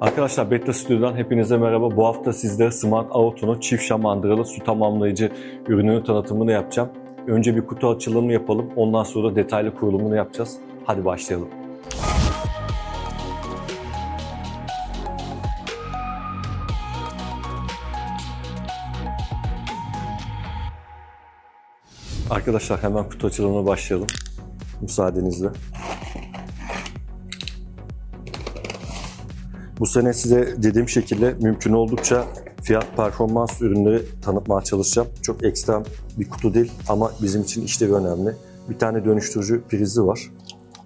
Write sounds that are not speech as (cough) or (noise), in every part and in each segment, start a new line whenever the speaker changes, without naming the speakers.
Arkadaşlar Beta Studio'dan hepinize merhaba. Bu hafta sizlere Smart Auto'nun çift şamandıralı su tamamlayıcı ürününün tanıtımını yapacağım. Önce bir kutu açılımı yapalım. Ondan sonra detaylı kurulumunu yapacağız. Hadi başlayalım. Arkadaşlar hemen kutu açılımına başlayalım. Müsaadenizle. Bu sene size dediğim şekilde mümkün oldukça fiyat performans ürünleri tanıtmaya çalışacağım. Çok ekstrem bir kutu değil ama bizim için işlevi önemli. Bir tane dönüştürücü prizi var.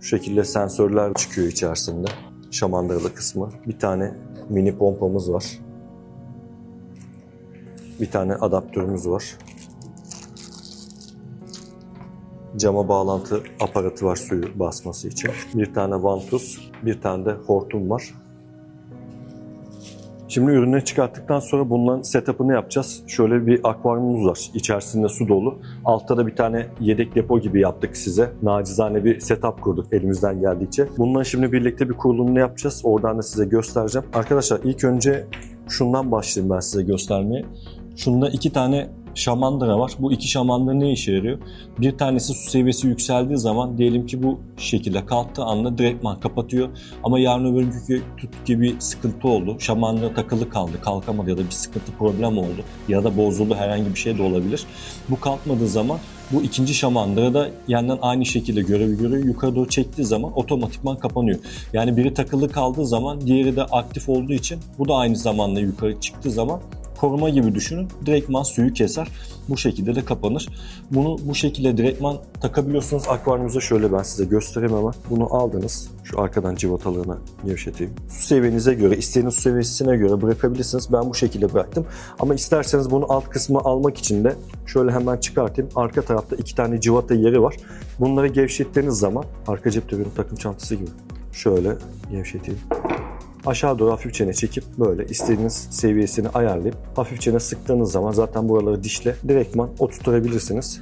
Şu şekilde sensörler çıkıyor içerisinde. Şamandıralı kısmı. Bir tane mini pompamız var. Bir tane adaptörümüz var. Cama bağlantı aparatı var suyu basması için. Bir tane vantuz, bir tane de hortum var. Şimdi ürünü çıkarttıktan sonra bunların setup'ını yapacağız. Şöyle bir akvaryumumuz var. İçerisinde su dolu. Altta da bir tane yedek depo gibi yaptık size. Nacizane bir setup kurduk elimizden geldikçe. Bundan şimdi birlikte bir kurulumunu yapacağız. Oradan da size göstereceğim. Arkadaşlar ilk önce şundan başlayayım ben size göstermeye. Şunda iki tane şamandıra var. Bu iki şamandıra ne işe yarıyor? Bir tanesi su seviyesi yükseldiği zaman diyelim ki bu şekilde kalktığı anda direktman kapatıyor. Ama yarın öbür gün tut gibi sıkıntı oldu. Şamandıra takılı kaldı, kalkamadı ya da bir sıkıntı problem oldu. Ya da bozuldu herhangi bir şey de olabilir. Bu kalkmadığı zaman bu ikinci şamandıra da yandan aynı şekilde görevi görüyor. Yukarı doğru çektiği zaman otomatikman kapanıyor. Yani biri takılı kaldığı zaman diğeri de aktif olduğu için bu da aynı zamanda yukarı çıktığı zaman koruma gibi düşünün. Direktman suyu keser. Bu şekilde de kapanır. Bunu bu şekilde direktman takabiliyorsunuz. Akvaryumuza şöyle ben size göstereyim ama bunu aldınız. Şu arkadan civatalarını gevşeteyim. Su seviyenize göre, istediğiniz su seviyesine göre bırakabilirsiniz. Ben bu şekilde bıraktım. Ama isterseniz bunu alt kısmı almak için de şöyle hemen çıkartayım. Arka tarafta iki tane civata yeri var. Bunları gevşettiğiniz zaman, arka bir takım çantası gibi. Şöyle gevşeteyim aşağı doğru hafifçe çekip böyle istediğiniz seviyesini ayarlayıp hafifçe sıktığınız zaman zaten buraları dişle direktman oturtabilirsiniz.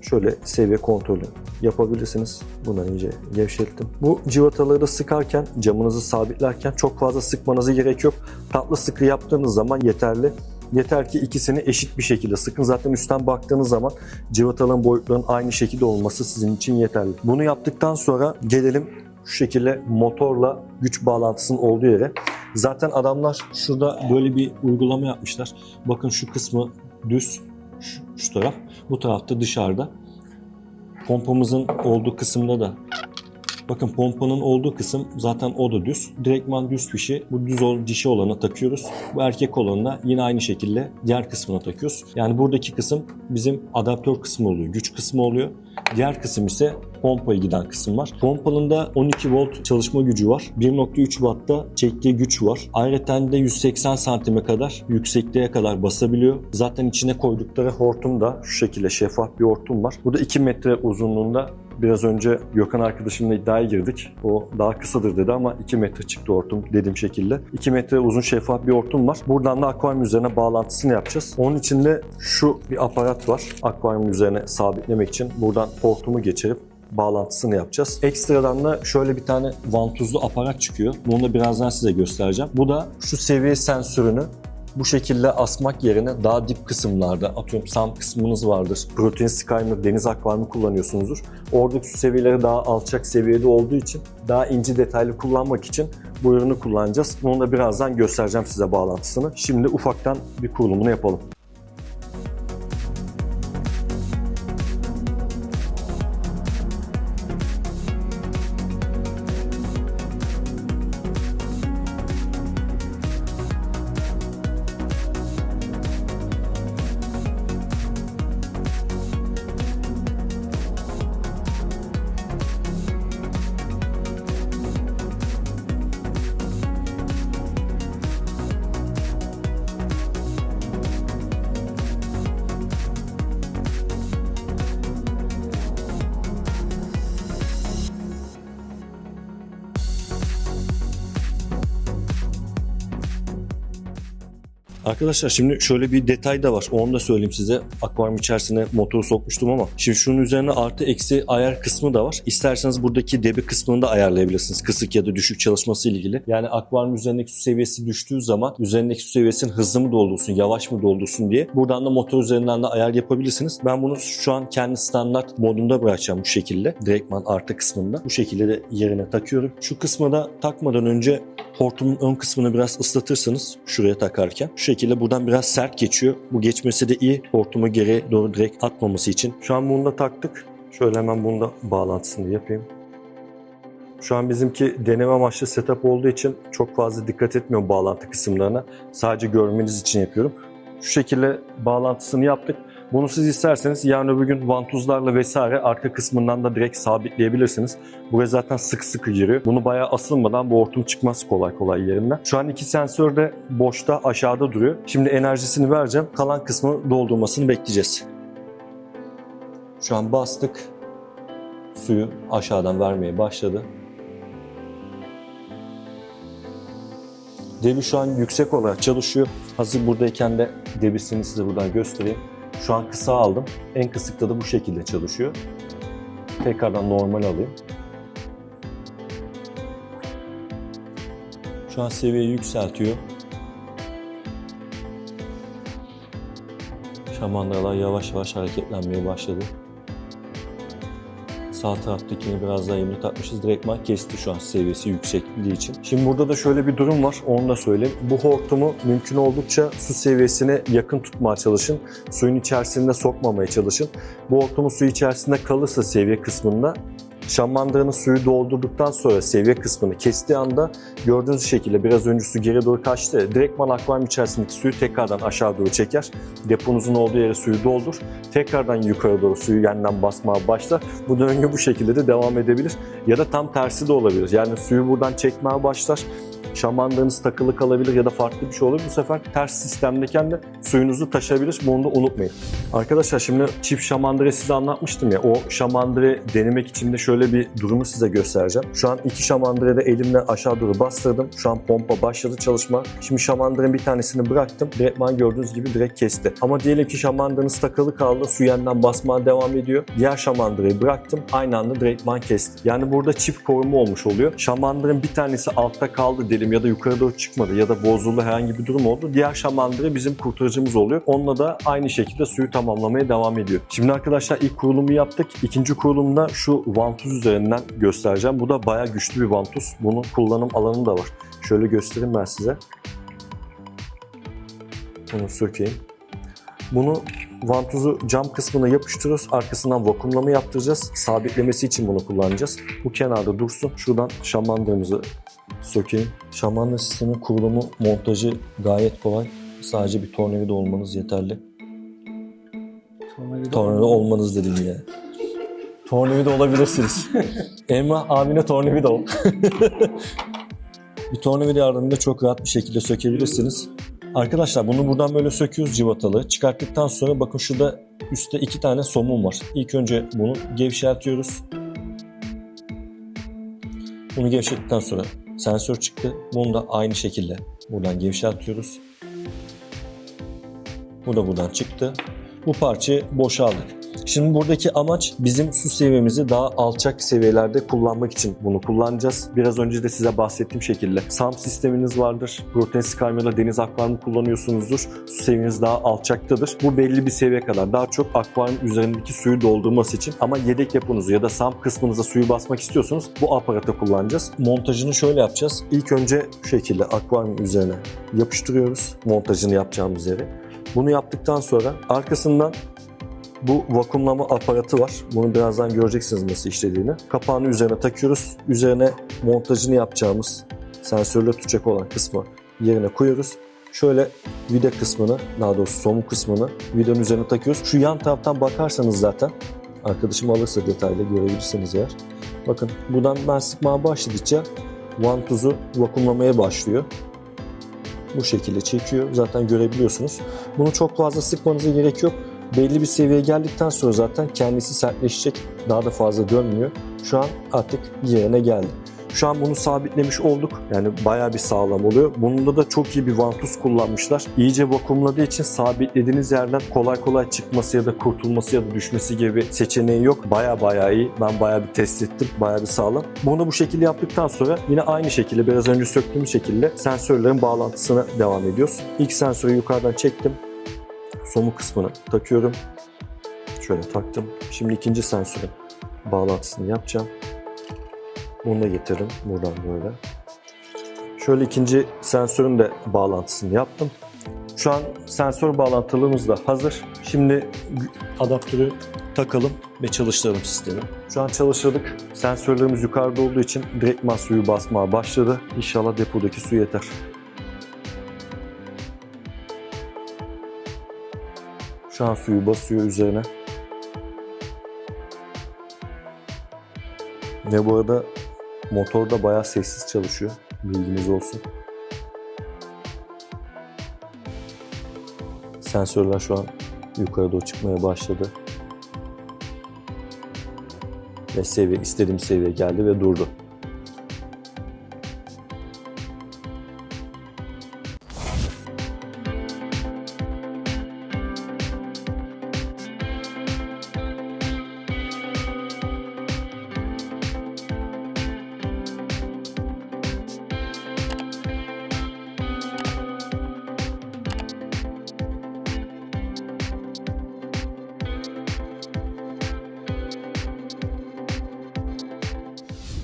Şöyle seviye kontrolü yapabilirsiniz. Bunu iyice gevşettim. Bu civataları sıkarken, camınızı sabitlerken çok fazla sıkmanıza gerek yok. Tatlı sıkı yaptığınız zaman yeterli. Yeter ki ikisini eşit bir şekilde sıkın. Zaten üstten baktığınız zaman civataların boyutlarının aynı şekilde olması sizin için yeterli. Bunu yaptıktan sonra gelelim şu şekilde motorla güç bağlantısının olduğu yere. Zaten adamlar şurada böyle bir uygulama yapmışlar. Bakın şu kısmı düz, şu, şu taraf. Bu tarafta dışarıda. Pompamızın olduğu kısımda da Bakın pompanın olduğu kısım zaten o da düz. Direktman düz fişi bu düz ol, dişi olana takıyoruz. Bu erkek olanına yine aynı şekilde diğer kısmına takıyoruz. Yani buradaki kısım bizim adaptör kısmı oluyor. Güç kısmı oluyor. Diğer kısım ise pompaya giden kısım var. Pompanın da 12 volt çalışma gücü var. 1.3 wattta çektiği güç var. Ayrıca de 180 santime kadar yüksekliğe kadar basabiliyor. Zaten içine koydukları hortum da şu şekilde şeffaf bir hortum var. Bu da 2 metre uzunluğunda Biraz önce Gökhan arkadaşımla iddiaya girdik. O daha kısadır dedi ama 2 metre çıktı hortum dediğim şekilde. 2 metre uzun şeffaf bir hortum var. Buradan da akvaryum üzerine bağlantısını yapacağız. Onun için de şu bir aparat var. Akvaryum üzerine sabitlemek için buradan hortumu geçirip bağlantısını yapacağız. Ekstradan da şöyle bir tane vantuzlu aparat çıkıyor. Bunu da birazdan size göstereceğim. Bu da şu seviye sensörünü bu şekilde asmak yerine daha dip kısımlarda atıyorum SAM kısmınız vardır. Protein Skymer, deniz akvaryumu kullanıyorsunuzdur. Oradaki su seviyeleri daha alçak seviyede olduğu için daha ince detaylı kullanmak için bu ürünü kullanacağız. Bunu da birazdan göstereceğim size bağlantısını. Şimdi ufaktan bir kurulumunu yapalım. Arkadaşlar şimdi şöyle bir detay da var. Onu da söyleyeyim size. Akvaryum içerisine motoru sokmuştum ama şimdi şunun üzerine artı eksi ayar kısmı da var. İsterseniz buradaki debi kısmını da ayarlayabilirsiniz. Kısık ya da düşük çalışması ile ilgili. Yani akvaryum üzerindeki su seviyesi düştüğü zaman üzerindeki su seviyesinin hızlı mı doldursun, yavaş mı doldursun diye buradan da motor üzerinden de ayar yapabilirsiniz. Ben bunu şu an kendi standart modunda bırakacağım bu şekilde. Direktman artı kısmında. Bu şekilde de yerine takıyorum. Şu kısma da takmadan önce hortumun ön kısmını biraz ıslatırsanız şuraya takarken şu şekilde buradan biraz sert geçiyor. Bu geçmesi de iyi. Hortumu geri doğru direkt atmaması için. Şu an bunu da taktık. Şöyle hemen bunu da bağlantısını yapayım. Şu an bizimki deneme amaçlı setup olduğu için çok fazla dikkat etmiyorum bağlantı kısımlarına. Sadece görmeniz için yapıyorum. Şu şekilde bağlantısını yaptık. Bunu siz isterseniz yarın öbür gün vantuzlarla vesaire arka kısmından da direkt sabitleyebilirsiniz. Buraya zaten sık sıkı giriyor. Bunu bayağı asılmadan bu hortum çıkmaz kolay kolay yerinden. Şu an iki sensör de boşta aşağıda duruyor. Şimdi enerjisini vereceğim. Kalan kısmı doldurmasını bekleyeceğiz. Şu an bastık. Suyu aşağıdan vermeye başladı. Debi şu an yüksek olarak çalışıyor. Hazır buradayken de debisini size buradan göstereyim. Şu an kısa aldım. En kısıkta da bu şekilde çalışıyor. Tekrardan normal alayım. Şu an seviyeyi yükseltiyor. Şamandıralar yavaş yavaş hareketlenmeye başladı. Sağ taraftakini biraz daha yamuk takmışız. Direktman kesti şu an seviyesi yüksekliği için. Şimdi burada da şöyle bir durum var. Onu da söyleyeyim. Bu hortumu mümkün oldukça su seviyesine yakın tutmaya çalışın. Suyun içerisinde sokmamaya çalışın. Bu hortumun su içerisinde kalırsa seviye kısmında şamandıranın suyu doldurduktan sonra seviye kısmını kestiği anda gördüğünüz şekilde biraz önce su geri doğru kaçtı. Direktman akvaryum içerisindeki suyu tekrardan aşağı doğru çeker. Deponuzun olduğu yere suyu doldur. Tekrardan yukarı doğru suyu yeniden basmaya başlar. Bu döngü bu şekilde de devam edebilir. Ya da tam tersi de olabilir. Yani suyu buradan çekmeye başlar. Şamandanız takılı kalabilir ya da farklı bir şey olur. Bu sefer ters sistemdeyken de suyunuzu taşabilir. Bunu da unutmayın. Arkadaşlar şimdi çift şamandıre size anlatmıştım ya. O şamandıre denemek için de şöyle bir durumu size göstereceğim. Şu an iki şamandıre de elimle aşağı doğru bastırdım. Şu an pompa başladı çalışma. Şimdi şamandırenin bir tanesini bıraktım. Direktman gördüğünüz gibi direkt kesti. Ama diyelim ki şamandıranız takılı kaldı. Su yeniden basmaya devam ediyor. Diğer şamandıreyi bıraktım. Aynı anda direktman kesti. Yani burada çift koruma olmuş oluyor. Şamandırın bir tanesi altta kaldı diyelim ya da yukarı doğru çıkmadı ya da bozuldu herhangi bir durum oldu. Diğer şamandıra bizim kurtarıcımız oluyor. Onunla da aynı şekilde suyu tamamlamaya devam ediyor. Şimdi arkadaşlar ilk kurulumu yaptık. İkinci kurulumda şu vantuz üzerinden göstereceğim. Bu da bayağı güçlü bir vantuz. Bunun kullanım alanı da var. Şöyle göstereyim ben size. Bunu sökeyim. Bunu vantuzu cam kısmına yapıştırıyoruz. Arkasından vakumlama yaptıracağız. Sabitlemesi için bunu kullanacağız. Bu kenarda dursun. Şuradan şamandırımızı sökeyim. Şamandıra sistemin kurulumu, montajı gayet kolay. Sadece bir tornavida olmanız yeterli.
Tornavida
Tornavida olmanız dedim ya. Tornavida olabilirsiniz. (laughs) Emrah abine tornavida ol. (laughs) bir tornavida yardımıyla çok rahat bir şekilde sökebilirsiniz. Arkadaşlar bunu buradan böyle söküyoruz civatalı. Çıkarttıktan sonra bakın şurada üstte iki tane somun var. İlk önce bunu gevşeltiyoruz. Bunu gevşettikten sonra sensör çıktı. Bunu da aynı şekilde buradan gevşeltiyoruz. Bu da buradan çıktı. Bu parçayı boşaldık. Şimdi buradaki amaç bizim su seviyemizi daha alçak seviyelerde kullanmak için bunu kullanacağız. Biraz önce de size bahsettiğim şekilde SAM sisteminiz vardır. Protein Skymia'da deniz akvaryumu kullanıyorsunuzdur. Su seviyeniz daha alçaktadır. Bu belli bir seviye kadar. Daha çok akvaryum üzerindeki suyu doldurması için ama yedek deponuzu ya da SAM kısmınıza suyu basmak istiyorsanız bu aparatı kullanacağız. Montajını şöyle yapacağız. İlk önce şu şekilde akvaryum üzerine yapıştırıyoruz montajını yapacağımız yere. Bunu yaptıktan sonra arkasından bu vakumlama aparatı var. Bunu birazdan göreceksiniz nasıl işlediğini. Kapağını üzerine takıyoruz. Üzerine montajını yapacağımız sensörle tutacak olan kısmı yerine koyuyoruz. Şöyle vida kısmını, daha doğrusu somun kısmını vidanın üzerine takıyoruz. Şu yan taraftan bakarsanız zaten, arkadaşım alırsa detaylı görebilirsiniz eğer. Bakın buradan ben sıkmaya başladıkça vantuzu vakumlamaya başlıyor. Bu şekilde çekiyor. Zaten görebiliyorsunuz. Bunu çok fazla sıkmanıza gerek yok belli bir seviyeye geldikten sonra zaten kendisi sertleşecek. Daha da fazla dönmüyor. Şu an artık yerine geldi. Şu an bunu sabitlemiş olduk. Yani bayağı bir sağlam oluyor. Bunda da çok iyi bir vantuz kullanmışlar. İyice vakumladığı için sabitlediğiniz yerden kolay kolay çıkması ya da kurtulması ya da düşmesi gibi seçeneği yok. Bayağı bayağı iyi. Ben bayağı bir test ettim. Bayağı bir sağlam. Bunu bu şekilde yaptıktan sonra yine aynı şekilde biraz önce söktüğümüz şekilde sensörlerin bağlantısına devam ediyoruz. İlk sensörü yukarıdan çektim. Somu kısmını takıyorum. Şöyle taktım. Şimdi ikinci sensörün bağlantısını yapacağım. Bunu da getiririm buradan böyle. Şöyle ikinci sensörün de bağlantısını yaptım. Şu an sensör bağlantılığımız da hazır. Şimdi adaptörü takalım ve çalıştıralım sistemi. Şu an çalıştırdık. Sensörlerimiz yukarıda olduğu için direktman suyu basmaya başladı. İnşallah depodaki su yeter. Şu an suyu basıyor üzerine. Ve bu arada motor da bayağı sessiz çalışıyor. Bilginiz olsun. Sensörler şu an yukarı doğru çıkmaya başladı. Ve seviye, istediğim seviye geldi ve durdu.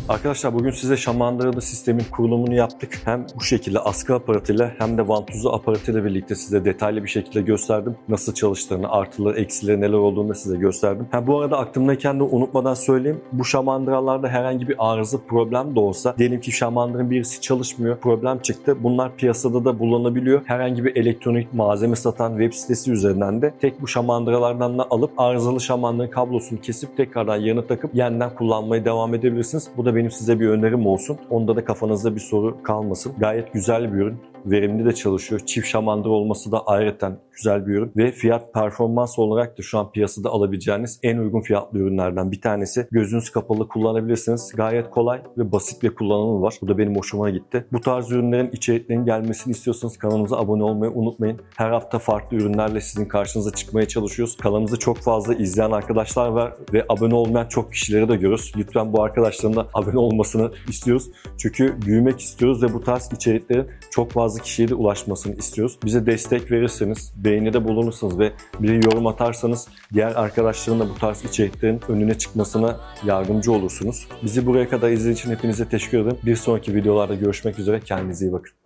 Arkadaşlar bugün size şamandıralı sistemin kurulumunu yaptık. Hem bu şekilde askı aparatıyla hem de vantuzlu aparatıyla birlikte size detaylı bir şekilde gösterdim. Nasıl çalıştığını, artıları, eksileri neler olduğunu da size gösterdim. Ha, bu arada aklımdayken de unutmadan söyleyeyim. Bu şamandıralarda herhangi bir arıza problem de olsa diyelim ki şamandırın birisi çalışmıyor, problem çıktı. Bunlar piyasada da bulunabiliyor. Herhangi bir elektronik malzeme satan web sitesi üzerinden de tek bu şamandıralardan da alıp arızalı şamandırın kablosunu kesip tekrardan yerine takıp yeniden kullanmaya devam edebilirsiniz. Bu da benim size bir önerim olsun. Onda da kafanızda bir soru kalmasın. Gayet güzel bir ürün. Verimli de çalışıyor. Çift şamandır olması da ayrıca güzel bir ürün. Ve fiyat performans olarak da şu an piyasada alabileceğiniz en uygun fiyatlı ürünlerden bir tanesi. Gözünüz kapalı kullanabilirsiniz. Gayet kolay ve basit bir kullanımı var. Bu da benim hoşuma gitti. Bu tarz ürünlerin içeriklerinin gelmesini istiyorsanız kanalımıza abone olmayı unutmayın. Her hafta farklı ürünlerle sizin karşınıza çıkmaya çalışıyoruz. Kanalımızı çok fazla izleyen arkadaşlar var ve abone olmayan çok kişileri de görüyoruz. Lütfen bu arkadaşların da abone olmasını istiyoruz. Çünkü büyümek istiyoruz ve bu tarz içeriklerin çok fazla kişiye de ulaşmasını istiyoruz. Bize destek verirseniz, beğenide bulunursanız ve bir yorum atarsanız diğer arkadaşların da bu tarz içeriklerin önüne çıkmasına yardımcı olursunuz. Bizi buraya kadar izlediğiniz için hepinize teşekkür ederim. Bir sonraki videolarda görüşmek üzere. Kendinize iyi bakın.